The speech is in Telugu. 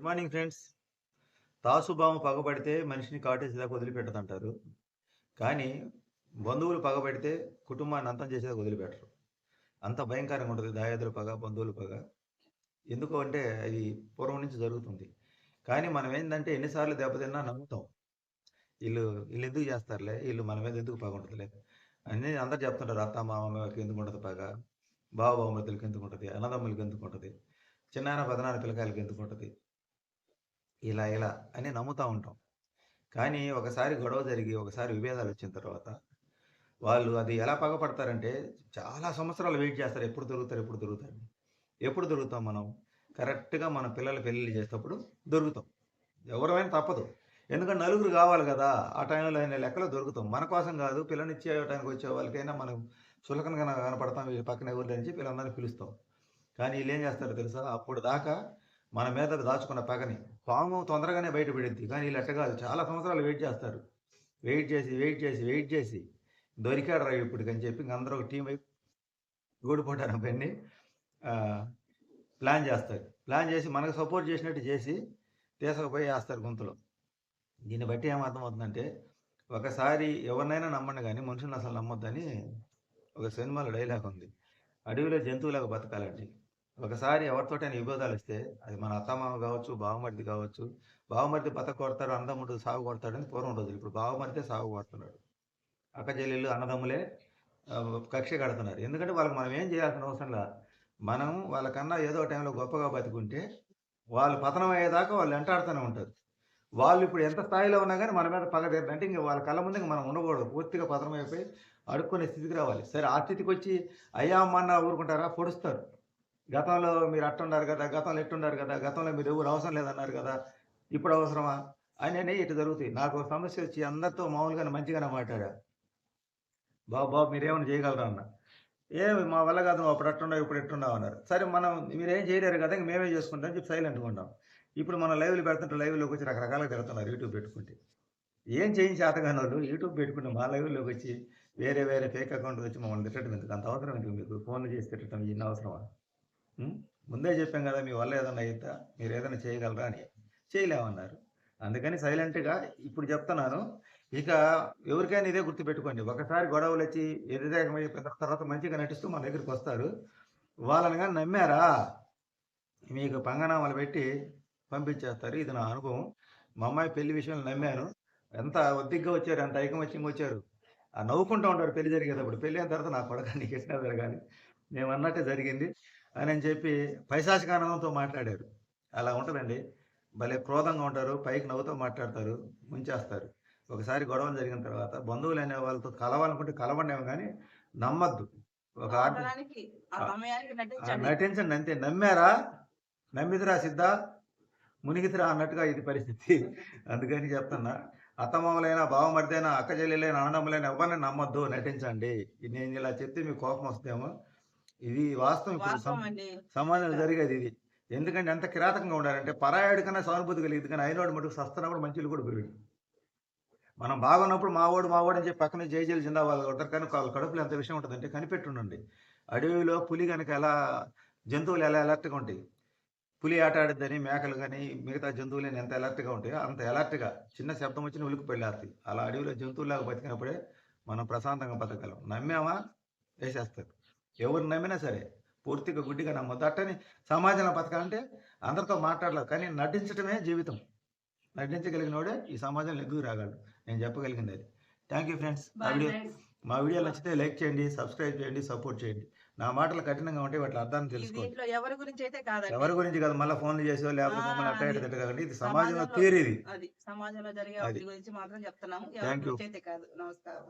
గుడ్ మార్నింగ్ ఫ్రెండ్స్ తాసుబాము పగబడితే మనిషిని కాటేసేదాకా వదిలిపెట్టదంటారు. కానీ బంధువులు పగబడితే కుటుంబాన్ని అంతం చేసేదాకా వదిలిపెట్టరు. అంత భయంకరంగా ఉంటుంది. దాయాదుల పగ బంధువుల పగ. ఎందుకు అంటే అది పూర్వం నుంచి జరుగుతుంది. కానీ మనం ఏంటంటే ఎన్నిసార్లు దెబ్బతిన్నా నమ్ముతాం. వీళ్ళు వీళ్ళు ఎందుకు చేస్తారులే? వీళ్ళు మన మీద ఎందుకు పగ ఉంటుందిలే? అని అందరు చెప్తుంటారు. అత్త మామకి ఎందుకు ఉంటుంది పగ? బావ బావమతులకి ఎందుకు ఉంటుంది? అన్నదమ్ములకి ఎందుకు ఉంటుంది? చిన్నాన్న పదనాన్న పిల్లకాయలకి ఎందుకు ఉంటుంది? ఇలా ఇలా అని నమ్ముతూ ఉంటాం. కానీ ఒకసారి గొడవ జరిగి ఒకసారి విభేదాలు వచ్చిన తర్వాత వాళ్ళు అది ఎలా పగపడతారంటే చాలా సంవత్సరాలు వెయిట్ చేస్తారు. ఎప్పుడు దొరుకుతారు ఎప్పుడు దొరుకుతారు ఎప్పుడు దొరుకుతాం మనం? కరెక్ట్గా మన పిల్లల పెళ్ళిళ్ళు చేసేటప్పుడు దొరుకుతాం. ఎవరైనా తప్పదు. ఎందుకంటే నలుగురు కావాలి కదా ఆ టైంలో అయిన లెక్కలో దొరుకుతాం. మన కోసం కాదు పిల్లనిచ్చి టైంకి వచ్చే వాళ్ళకైనా మనం చులకనగా కనపడతాం వీళ్ళ పక్కన ఎవరు నుంచి పిల్లలందరినీ పిలుస్తాం. కానీ వీళ్ళు ఏం చేస్తారో తెలుసా? అప్పుడు దాకా మన మీద దాచుకున్న పగని. పాము తొందరగానే బయటపడింది కానీ వీళ్ళు ఎట్ట కాదు. చాలా సంవత్సరాలు వెయిట్ చేస్తారు. వెయిట్ చేసి వెయిట్ చేసి వెయిట్ చేసి. దొరికాడు రా ఇప్పటికని చెప్పి అందరూ ఒక టీం వైపు గూడిపోటారు అవన్నీ. ప్లాన్ చేస్తారు. ప్లాన్ చేసి మనకు సపోర్ట్ చేసినట్టు చేసి తీసుకుపోయి వేస్తారు గుంతలో. దీన్ని బట్టి ఏమర్థమవుతుందంటే ఒకసారి ఎవరినైనా నమ్మండి కానీ మనుషులను అసలు నమ్మొద్దని ఒక సినిమాలో డైలాగ్ ఉంది. అడవిలో జంతువులాగా బతకాలండి. ఒకసారి ఎవరితోటైనా విభేదాలు వస్తే అది మన అత్తమామ కావచ్చు బావమరిది కావచ్చు బావమరిది బతక కొడతారు అన్నదమ్ముడు సాగు కొడతాడని పూర్వం రోజులు. ఇప్పుడు బావమరిదే సాగు కొడుతున్నాడు. అక్క చెల్లెళ్ళు అన్నదమ్ములే కక్ష కడుతున్నారు. ఎందుకంటే వాళ్ళకి మనం ఏం చేయాల్సిన అవసరం లేదు మనం వాళ్ళకన్నా ఏదో టైంలో గొప్పగా బతుకుంటే వాళ్ళు పతనం అయ్యేదాకా వాళ్ళు వెంటాడుతూనే ఉంటారు. వాళ్ళు ఇప్పుడు ఎంత స్థాయిలో ఉన్నా కానీ మన మీద పగ అంటే ఇంకా వాళ్ళ కళ్ళ ముందు మనం ఉండకూడదు. పూర్తిగా పతనం అయిపోయి అడుక్కునే స్థితికి రావాలి. సరే ఆ స్థితికి వచ్చి అయ్యా అమ్మ అన్న ఊరుకుంటారా? పొడుస్తారు. గతంలో మీరు అట్టున్నారు కదా గతంలో ఎట్టున్నారు కదా గతంలో మీరు ఎవరు అవసరం లేదన్నారు కదా ఇప్పుడు అవసరమా? అని ఇటు జరుగుతాయి నాకు ఒక సమస్య వచ్చి అందరితో మామూలుగానే మంచిగానే మాట్లాడా. బాబు బాబు మీరేమైనా చేయగలరా అన్న. ఏమి మా వల్ల కాదు అప్పుడు అట్టున్నావు ఇప్పుడు ఎట్టున్నావు అన్నారు. సరే మనం మీరేం చేయలేరు కదా ఇంక మేమే చేసుకుంటాం చెప్పి సైలెంట్గా ఉంటాం ఇప్పుడు మనం లైవ్లు పెడుతుంటే లైవ్లోకి వచ్చి రకరకాలుగా తిరుగుతున్నారు యూట్యూబ్ పెట్టుకుంటే. ఏం చేయించి ఆటగాని వాళ్ళు యూట్యూబ్ పెట్టుకుంటే మా లైవ్లోకి వచ్చి వేరే వేరే ఫేక్ అకౌంట్ వచ్చి మమ్మల్ని తిట్టడం ఎందుకు? అంత అవసరం ఎందుకు మీకు? ఫోన్లు చేసి తిట్టడం ఇన్ని అవసరమా? ముందే చెప్పాం కదా మీ వల్ల ఏదైనా అవుతా మీరు ఏదైనా చేయగలరా అని. చేయలేమన్నారు. అందుకని సైలెంట్గా ఇప్పుడు చెప్తున్నాను. ఇక ఎవరికైనా ఇదే గుర్తుపెట్టుకోండి. ఒకసారి గొడవలు వచ్చి ఎదురేకమైపోయిన తర్వాత మంచిగా నటిస్తూ మన దగ్గరికి వస్తారు. వాళ్ళని కానీ నమ్మారా? మీకు పంగనామాలు పెట్టి పంపించేస్తారు. ఇది నా అనుభవం. మా అమ్మాయి పెళ్ళి విషయంలో నమ్మాను. ఎంత ఒద్దిగ్గా వచ్చారు ఎంత ఐకమత్యంగా వచ్చారు. ఆ నవ్వుకుంటూ ఉంటారు పెళ్ళి జరిగేటప్పుడు. పెళ్ళి అయిన తర్వాత నా కొడక నీకు ఎట్లా జరగాలి మేము అన్నట్టే జరిగింది. అని అని చెప్పి పైశాచికానందంతో మాట్లాడారు. అలా ఉంటుందండి. భలే క్రోధంగా ఉంటారు పైకి నవ్వుతూ మాట్లాడతారు ముంచేస్తారు. ఒకసారి గొడవలు జరిగిన తర్వాత బంధువులు అనే వాళ్ళతో కలవాలనుకుంటే కలవండేమో కానీ నమ్మద్దు. ఒక నటించండి. అంతే. నమ్మారా? నమ్మిదిరా సిద్ధ? మునిగిదిరా అన్నట్టుగా ఇది పరిస్థితి. అందుకని చెప్తున్నా. అత్తమామలైనా బావమరిదైనా అక్క చెల్లెలైనా అన్నదమ్ములైనా ఎవరిని నమ్మొద్దు నటించండి. నేను ఇలా చెప్తే మీకు కోపం వస్తేమో ఇది వాస్తవం ఇప్పుడు సమాజంలో జరిగేది ఇది. ఎందుకంటే ఎంత కిరాతకంగా ఉండాలంటే పరాయాడి కన్నా సానుభూతి కలిగింది. కానీ అయినోడు మటుకు సస్తున్నప్పుడు మంచిలు కూడా పెరిగింది. మనం బాగున్నప్పుడు మా వాడు మా వాడు అని చెప్పి పక్కన జైజీలు జిందా వాళ్ళు కొడతారు కానీ వాళ్ళ కడుపులో ఎంత విషయం ఉంటుందంటే కనిపెట్టుండండి. అడవిలో పులి కనుక ఎలా జంతువులు ఎలా అలర్ట్గా ఉంటాయి? పులి ఆట ఆడిద్దని మేకలు కానీ మిగతా జంతువులు ఎంత అలర్ట్గా ఉంటాయో అంత అలర్ట్గా చిన్న శబ్దం వచ్చిన ఉలికి పెళ్ళేస్తాయి అలా అడవిలో జంతువులాగా బతికినప్పుడే మనం ప్రశాంతంగా బతకగలం. నమ్మామా? వేసేస్తారు. ఎవరు నమ్మినా సరే పూర్తిగా గుడ్డిగా నమ్మొద్దు. అట్టని సమాజంలో బతకాలంటే అందరితో మాట్లాడలేదు కానీ నటించడమే జీవితం. నటించగలిగినోడే ఈ సమాజంలో ఎదుగు రాగలడు. నేను చెప్పగలిగింది అది. థ్యాంక్ యూ ఫ్రెండ్స్ వీడియో మా వీడియో నచ్చితే లైక్ చేయండి సబ్స్క్రైబ్ చేయండి సపోర్ట్ చేయండి. నా మాటలు కఠినంగా ఉంటే వాటి అర్థాన్ని తెలుసుకోండి. ఎవరి గురించి అయితే కాదండి. ఎవరి గురించి కాదు మళ్ళీ ఫోన్లు చేసో లేకపోతే మమ్మల్ని అట్ట కాకండి ఇది సమాజంలో తీరేది అది సమాజంలో జరిగే గురించి మాత్రం చెప్తున్నాము. ఎవరి. గురించి అయితే కాదు. నమస్కారం.